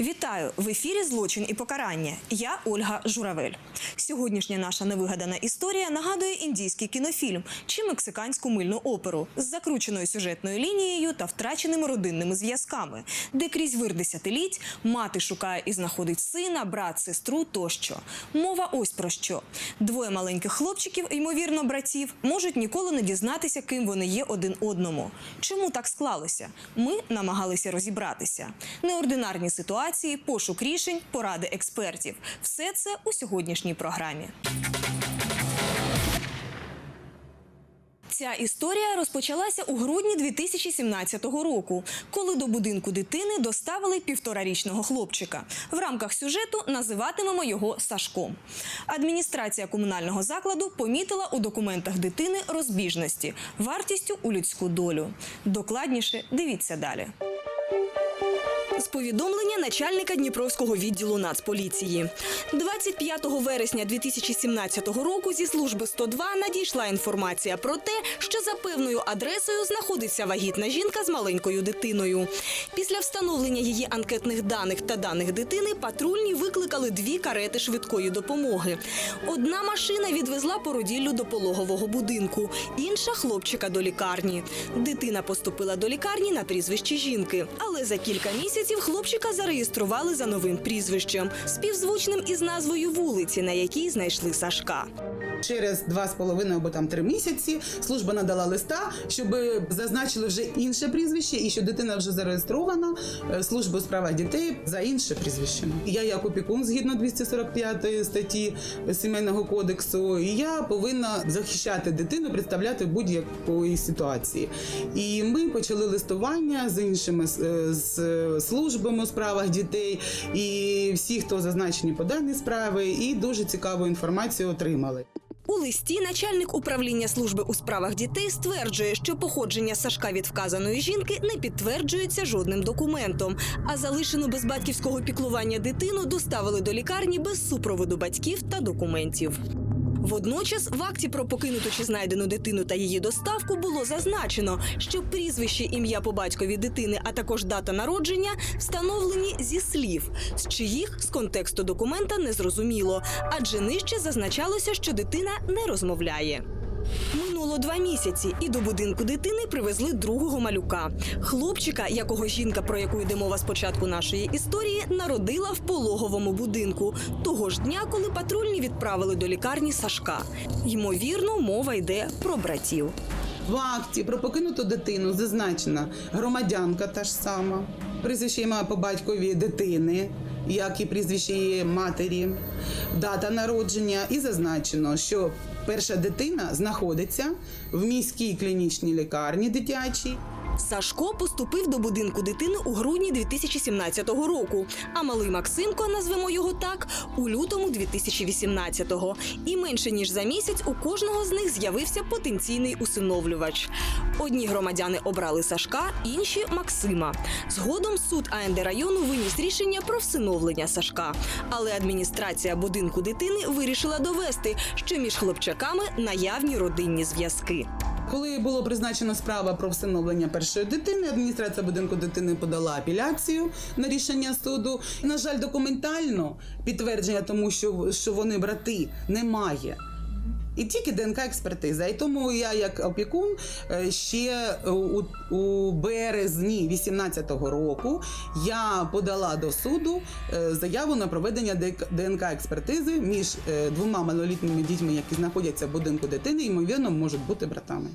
Вітаю в ефірі Злочин і покарання. Я Ольга Журавель. Сьогоднішня наша невигадана історія нагадує індійський кінофільм чи мексиканську мильну оперу з закрученою сюжетною лінією та втраченими родинними зв'язками, де крізь вир десятиліть мати шукає і знаходить сина, брат, сестру тощо. Мова ось про що: двоє маленьких хлопчиків, ймовірно, братів, можуть ніколи не дізнатися, ким вони є один одному. Чому так склалося? Ми намагалися розібратися. Неординарні ситуації, пошук рішень, поради експертів. Все це у сьогоднішній програмі. Ця історія розпочалася у грудні 2017 року, коли до будинку дитини доставили півторарічного хлопчика. В рамках сюжету називатимемо його Сашком. Адміністрація комунального закладу помітила у документах дитини розбіжності вартістю у людську долю. Докладніше дивіться далі. З повідомлення начальника Дніпровського відділу Нацполіції 25 вересня 2017 року зі служби 102 надійшла інформація про те, що за певною адресою знаходиться вагітна жінка з маленькою дитиною. Після встановлення її анкетних даних та даних дитини патрульні викликали дві карети швидкої допомоги. Одна машина відвезла породіллю до пологового будинку, інша хлопчика до лікарні. Дитина поступила до лікарні на прізвище жінки, але за кілька місяців хлопчика зареєстрували за новим прізвищем, співзвучним із назвою вулиці, на якій знайшли Сашка. Через два з половиною або там три місяці служба надала листа, щоб зазначили вже інше прізвище, і що дитина вже зареєстрована е, службою у справах дітей за інше прізвищем. Я як опікун згідно 245 статті сімейного кодексу, і я повинна захищати дитину, представляти будь-якої ситуації. І ми почали листування з іншими е, з службами у справах дітей, і всі, хто зазначені по даній справі, і дуже цікаву інформацію отримали. У листі начальник управління служби у справах дітей стверджує, що походження Сашка від вказаної жінки не підтверджується жодним документом, а залишену без батьківського піклування дитину доставили до лікарні без супроводу батьків та документів. Водночас в акті про покинуту чи знайдену дитину та її доставку було зазначено, що прізвище, ім'я по батькові дитини, а також дата народження встановлені зі слів, з чиїх з контексту документа не зрозуміло, адже нижче зазначалося, що дитина не розмовляє. Минуло два місяці, і до будинку дитини привезли другого малюка. Хлопчика, якого жінка, про яку йде мова з початку нашої історії, народила в пологовому будинку того ж дня, коли патрульні відправили до лікарні Сашка. Ймовірно, мова йде про братів. В акті про покинуту дитину зазначена громадянка та ж сама, прізвище ім'я по батькові дитини, як і прізвище її матері, дата народження, і зазначено, що перша дитина знаходиться в міській клінічній лікарні дитячій. Сашко поступив до будинку дитини у грудні 2017 року, а малий Максимко, назвемо його так, у лютому 2018-го. І менше ніж за місяць у кожного з них з'явився потенційний усиновлювач. Одні громадяни обрали Сашка, інші Максима. Згодом суд АНД району виніс рішення про всиновлення Сашка. Але адміністрація будинку дитини вирішила довести, що між хлопчаками наявні родинні зв'язки. Коли було призначено справа про встановлення першої дитини, адміністрація будинку дитини подала апеляцію на рішення суду. На жаль, документально підтвердження тому, що, що вони брати, немає. І тільки ДНК експертиза. І тому я, як опікун, е, ще у, у березні 18-го року я подала до суду е, заяву на проведення ДНК експертизи між е, двома малолітніми дітьми, які знаходяться в будинку дитини, ймовірно, можуть бути братами.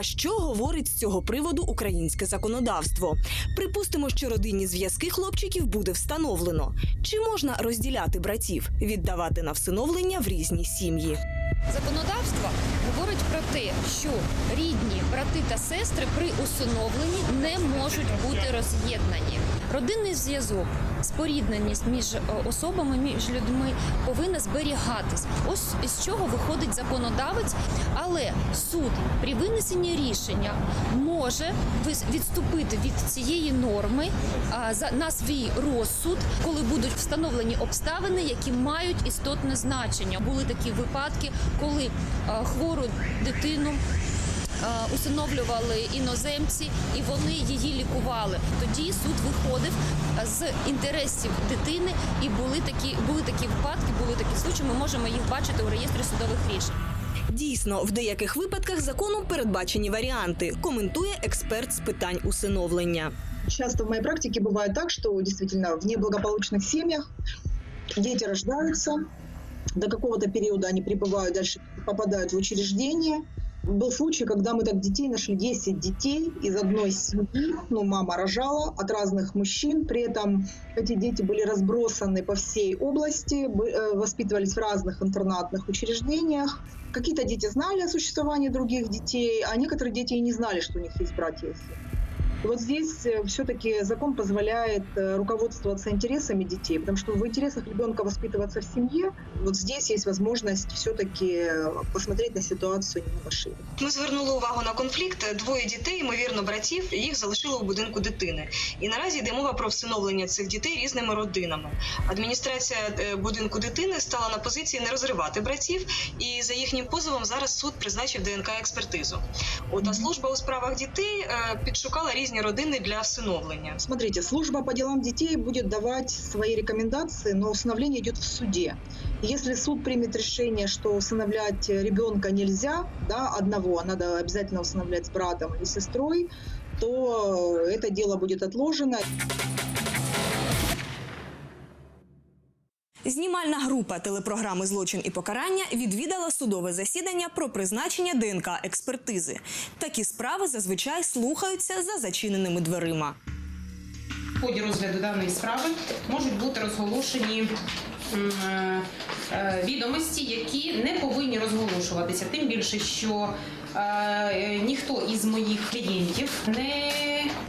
А що говорить з цього приводу українське законодавство? Припустимо, що родинні зв'язки хлопчиків буде встановлено. Чи можна розділяти братів, віддавати на всиновлення в різні сім'ї? Законодавство говорить про те, що рідні брати та сестри при усиновленні не можуть бути роз'єднані. Родинний зв'язок, спорідненість між е, особами, між людьми повинна зберігатись. Ось із чого виходить законодавець, але суд при винесенні рішення може відступити від цієї норми на свій розсуд, коли будуть встановлені обставини, які мають істотне значення. Були такі випадки, коли хвору дитину е, усиновлювали іноземці, і вони її лікували. Тоді суд виходив е, з інтересів дитини, і були такі були такі випадки, були такі случаї. Ми можемо їх бачити у реєстрі судових рішень. Дійсно, в деяких випадках законом передбачені варіанти, коментує експерт з питань усиновлення. Часто в моей практике бывает так, что действительно в неблагополучных семьях дети рождаются, до какого-то периода они пребывают, дальше попадают в учреждение. Был случай, когда мы так детей нашли 10 детей из одной семьи, ну, мама рожала от разных мужчин, при этом эти дети были разбросаны по всей области, э, воспитывались в разных интернатных учреждениях. Какие-то дети знали о существовании других детей, а некоторые дети и не знали, что у них есть братья и сестры. Вот здесь все-таки закон позволяет э, руководствоваться интересами детей, потому что в интересах ребенка воспитываться в семье, вот здесь есть возможность все-таки посмотреть на ситуацию немного шире. Ми звернули увагу на конфлікт. Двоє дітей, ймовірно, братів, їх залишили у будинку дитини. І наразі йде мова про всиновлення цих дітей різними родинами. Адміністрація е, будинку дитини стала на позиції не розривати братів, і за їхнім позовом зараз суд призначив ДНК експертизу. От служба у справах дітей е, підшукала різні родини для всиновлення. Смотрите, служба по делам детей будет давать свои рекомендации, но усыновление идет в суде. Если суд примет решение, что усыновлять ребенка нельзя, да, одного, надо обязательно усыновлять с братом или сестрой, то это дело будет отложено. Знімальна група телепрограми Злочин і покарання відвідала судове засідання про призначення ДНК експертизи. Такі справи зазвичай слухаються за зачиненими дверима. В ході розгляду даної справи можуть бути розголошені е, е, відомості, які не повинні розголошуватися. Тим більше, що ніхто із моїх клієнтів не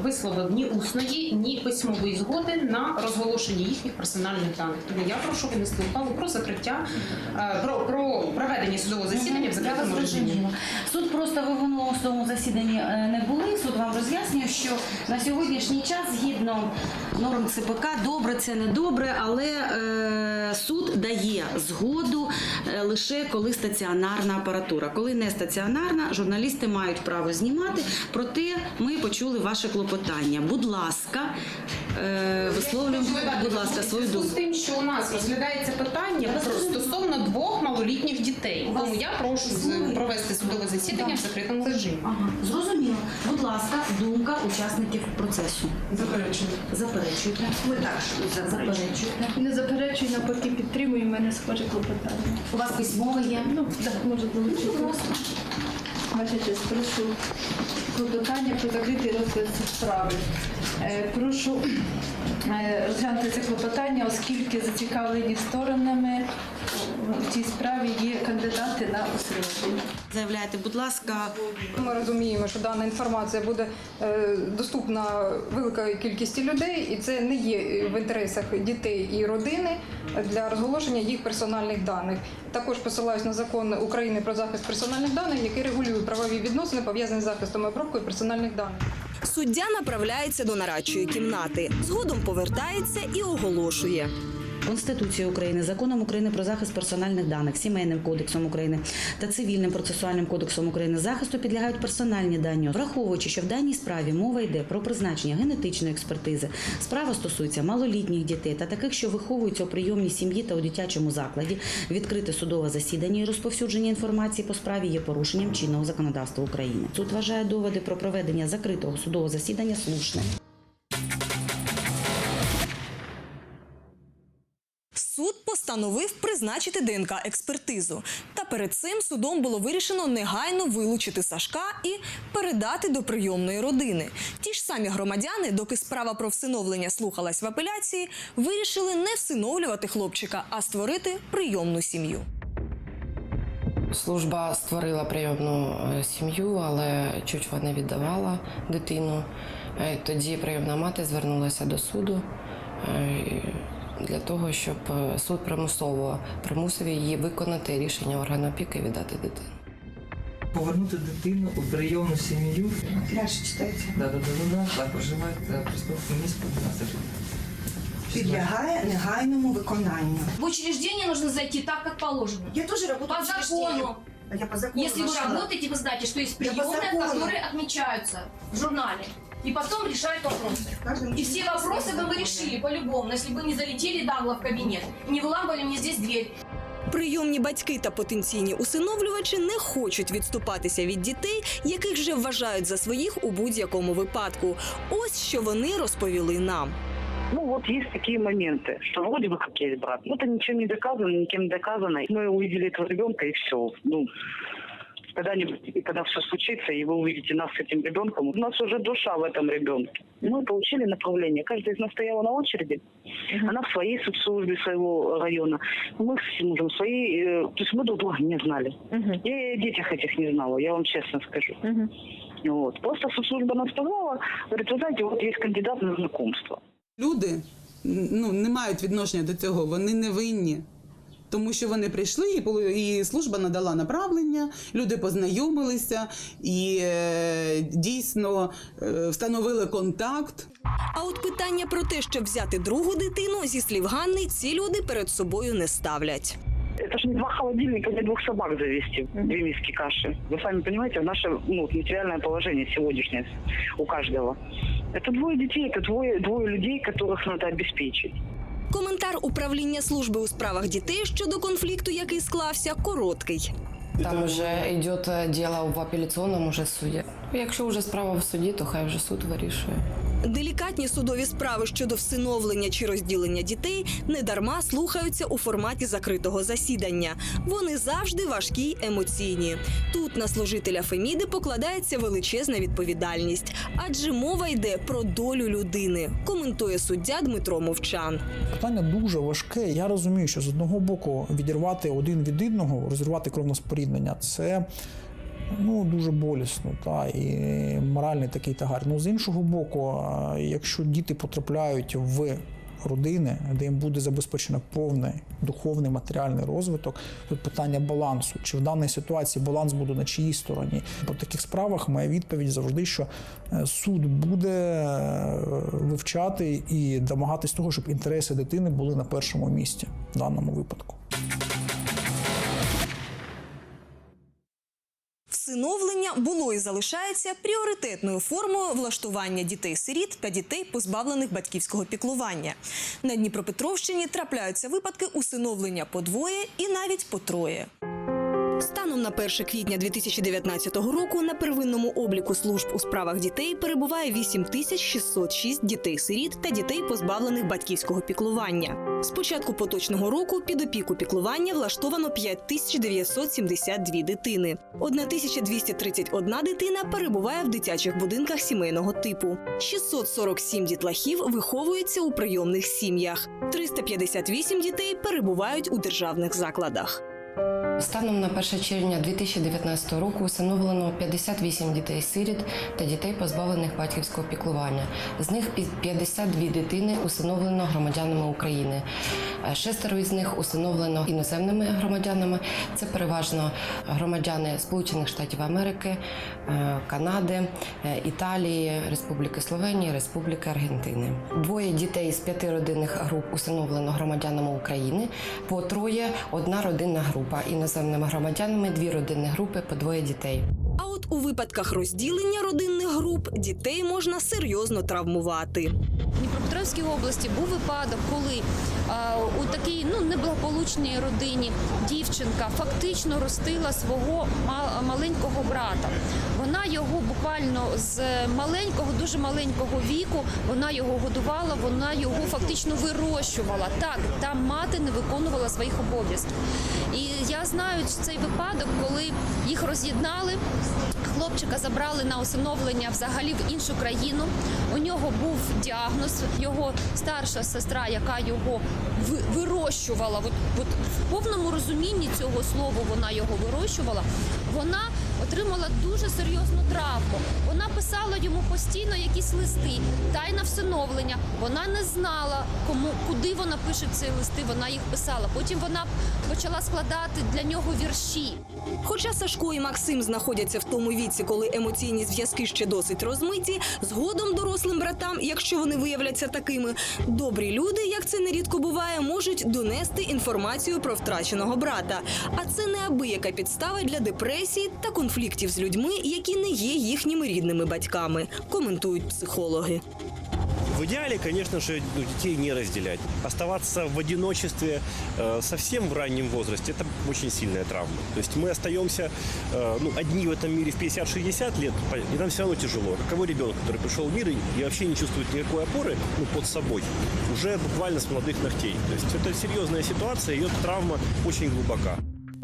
висловив ні усної, ні письмової згоди на розголошення їхніх персональних даних. Тому я прошу винести ухвалу про закриття, е, про, про проведення судового засідання в закритому режимі. Суд просто ви в минулому засіданні е, не були. Суд вам роз'яснює, що на сьогоднішній час, згідно норм ЦПК, добре це не добре, але е, суд дає згоду е, лише коли стаціонарна апаратура. Коли не стаціонарна, журналісти мають право знімати. Проте ми почули ваше клопотання. Будь ласка, висловлюємо, будь ласка, свою думку. з тим, що у нас розглядається питання про стосовно двох малолітніх дітей. Тому я прошу провести судове засідання в закритому режимі. Ага, зрозуміло. Будь ласка, думка учасників процесу. Заперечую. Заперечуйте. Ми також Заперечуйте. не заперечую, навпаки, підтримую. У мене схоже клопотання. У вас письмове є? Ну, так, можу долучити. Ваша честь, прошу клопотання про закритий розгляд справи. Е, Прошу е, розглянути це клопотання, оскільки зацікавлені сторонами в цій справі є кандидати на усиновлення. Заявляйте, будь ласка, Ми розуміємо, що дана інформація буде е, доступна великої кількості людей, і це не є в інтересах дітей і родини для розголошення їх персональних даних. Також посилаюсь на закон України про захист персональних даних, який регулює правові відносини пов'язані з захистом і обробкою персональних даних. Суддя направляється до нарадчої кімнати, згодом повертається і оголошує. Конституцією України, законом України про захист персональних даних, сімейним кодексом України та цивільним процесуальним кодексом України захисту підлягають персональні дані, враховуючи, що в даній справі мова йде про призначення генетичної експертизи. Справа стосується малолітніх дітей та таких, що виховуються у прийомній сім'ї та у дитячому закладі. Відкрите судове засідання і розповсюдження інформації по справі є порушенням чинного законодавства України. Суд вважає доводи про проведення закритого судового засідання слушним. Постановив призначити ДНК експертизу. Та перед цим судом було вирішено негайно вилучити Сашка і передати до прийомної родини. Ті ж самі громадяни, доки справа про всиновлення слухалась в апеляції, вирішили не всиновлювати хлопчика, а створити прийомну сім'ю. Служба створила прийомну е, сім'ю, але чучва не віддавала дитину. Е, Тоді прийомна мати звернулася до суду е, для того, щоб е, суд примусово примусив її виконати рішення органу опіки і віддати дитину. Повернути дитину у прийомну сім'ю. Далі читається. Да, да, да, да, да. Так, проживає та преступне місто 12 років. Підлягає негайному виконанню. В учреждение нужно зайти так, как положено. Я теж По закону. Я по закону Если вы нашла. работаете, вы знаете, что есть Я по приемные, закону. которые отмечаются в журнале. И потом решают вопросы. Каждый И все месяц вопросы бы мы я решили по-любому, но если бы не залетели нагло в кабинет, не выламывали мне здесь дверь. Прийомні батьки та потенційні усиновлювачі не хочуть відступатися від дітей, яких вже вважають за своїх у будь-якому випадку. Ось що вони розповіли нам. Ну вот есть такие моменты, что вроде бы как есть брат. Ну это ничем не доказано, никем не доказано. Мы увидели этого ребенка и все. Ну, когда-нибудь, и когда все случится, и вы увидите нас с этим ребенком, у нас уже душа в этом ребенке. Мы получили направление. Каждая из нас стояла на очереди. Она в своей соцслужбе своего района. Мы с мужем в своей... э, То есть мы друг друга не знали. Я и о детях этих не знала, я вам честно скажу. Вот. Просто соцслужба нас позвала, говорит, вы знаете, вот есть кандидат на знакомство. Люди ну, не мають відношення до цього, вони не винні. Тому що вони прийшли, і полу- і служба надала направлення, люди познайомилися і е, дійсно е, встановили контакт. А от питання про те, щоб взяти другу дитину, зі слів Ганни, ці люди перед собою не ставлять. Это же не два холодильника, не двух собак завести, две миски каши. Вы сами понимаете, наше ну, вот материальное положение сегодняшнее у каждого. Это двое детей, это двое, двое людей, которых надо обеспечить. Коментар управління служби у справах дітей щодо конфлікту, який склався, короткий. Там вже йде діло в апеляційному уже суді. Якщо вже справа в суді, то хай вже суд вирішує. Делікатні судові справи щодо всиновлення чи розділення дітей недарма слухаються у форматі закритого засідання. Вони завжди важкі й емоційні. Тут на служителя Феміди покладається величезна відповідальність, адже мова йде про долю людини, коментує суддя Дмитро Мовчан. Питання дуже важке. Я розумію, що з одного боку відірвати один від одного, розірвати кровноспоріднення це ну, дуже болісно та, і моральний такий тягар. Ну, з іншого боку, якщо діти потрапляють в родини, де їм буде забезпечено повний духовний матеріальний розвиток, тут питання балансу. Чи в даній ситуації баланс буде на чиїй стороні? По таких справах моя відповідь завжди, що е, суд буде е, вивчати і домагатись того, щоб інтереси дитини були на першому місці в даному випадку. Всиновлення було і залишається пріоритетною формою влаштування дітей-сиріт та дітей, позбавлених батьківського піклування. На Дніпропетровщині трапляються випадки усиновлення по двоє і навіть по троє. Станом на 1 квітня 2019 року на первинному обліку служб у справах дітей перебуває 8606 дітей-сиріт та дітей, позбавлених батьківського піклування. З початку поточного року під опіку піклування влаштовано 5972 дитини. 1231 дитина перебуває в дитячих будинках сімейного типу. 647 дітлахів виховуються у прийомних сім'ях. 358 дітей перебувають у державних закладах. Станом на 1 червня 2019 року усиновлено 58 дітей-сиріт та дітей, позбавлених батьківського піклування. З них 52 дитини усиновлено громадянами України. Е, Шестеро із них усиновлено іноземними громадянами. Це переважно громадяни Сполучених Штатів Америки, е, Канади, е, Італії, Республіки Словенії, Республіки Аргентини. Двоє дітей з п'яти родинних груп усиновлено громадянами України. По троє одна родинна група. Іноземними громадянами дві родинні групи по двоє дітей. А от у випадках розділення родинних груп дітей можна серйозно травмувати. В Дніпропетровській області був випадок, коли у такій ну неблагополучній родині дівчинка фактично ростила свого маленького брата. Вона його буквально з маленького, дуже маленького віку, вона його годувала, вона його фактично вирощувала. Так, там мати не виконувала своїх обов'язків. І я знаю цей випадок, коли їх роз'єднали. Хлопчика забрали на усиновлення взагалі в іншу країну. У нього був діагноз. Його старша сестра, яка його вирощувала, от, от в повному розумінні цього слова вона його вирощувала. Вона отримала дуже серйозну травму. Вона писала йому постійно якісь листи, тайна всиновлення. Вона не знала, кому куди вона пише ці листи. Вона їх писала. Потім вона почала складати для нього вірші. Хоча Сашко і Максим знаходяться в тому віці, коли емоційні зв'язки ще досить розмиті, згодом дорослим братам, якщо вони виявляться такими, добрі люди, як це нерідко буває, можуть донести інформацію про втраченого брата. А це неабияка підстава для депресії та конфліктів з людьми, які не є їхніми рідними батьками, коментують психологи. В идеале, конечно же, ну, детей не разделять. Оставаться в одиночестве э, совсем в раннем возрасте – это очень сильная травма. То есть мы остаемся э, ну, одни в этом мире в 50-60 лет, и нам все равно тяжело. Каково ребенок, который пришел в мир и, и вообще не чувствует никакой опоры ну, под собой, уже буквально с молодых ногтей. То есть это серьезная ситуация, ее травма очень глубока.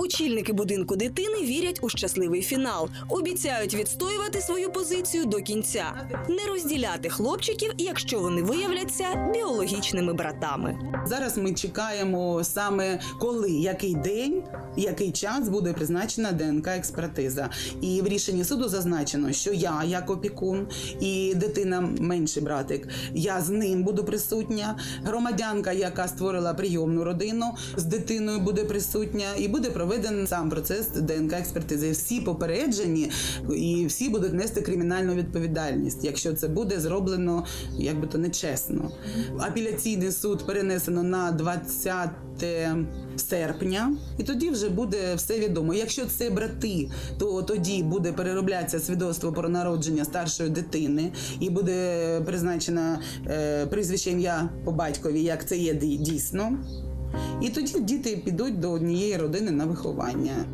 Очільники будинку дитини вірять у щасливий фінал, обіцяють відстоювати свою позицію до кінця, не розділяти хлопчиків, якщо вони виявляться біологічними братами. Зараз ми чекаємо саме коли, який день, який час буде призначена ДНК експертиза. І в рішенні суду зазначено, що я, як опікун, і дитина менший братик, я з ним буду присутня. Громадянка, яка створила прийомну родину, з дитиною буде присутня, і буде проведений сам процес ДНК експертизи. Всі попереджені і всі будуть нести кримінальну відповідальність, якщо це буде зроблено як би то нечесно. Апеляційний суд перенесено на 20 серпня, і тоді вже буде все відомо. Якщо це брати, то тоді буде перероблятися свідоцтво про народження старшої дитини і буде призначено е, прізвище ім'я по батькові, як це є дійсно. І тоді діти підуть до однієї родини на виховання.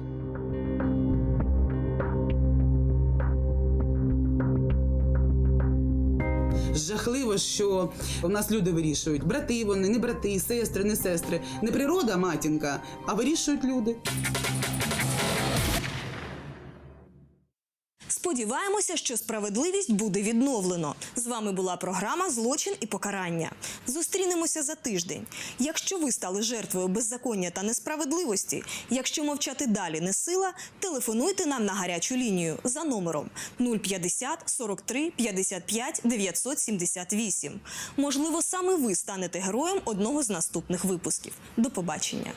Жахливо, що у нас люди вирішують: брати вони, не брати, сестри, не сестри. Не природа, матінка, а вирішують люди. Сподіваємося, що справедливість буде відновлено. З вами була програма Злочин і покарання. Зустрінемося за тиждень. Якщо ви стали жертвою беззаконня та несправедливості, якщо мовчати далі не сила, телефонуйте нам на гарячу лінію за номером 050 43 55 978. Можливо, саме ви станете героєм одного з наступних випусків. До побачення.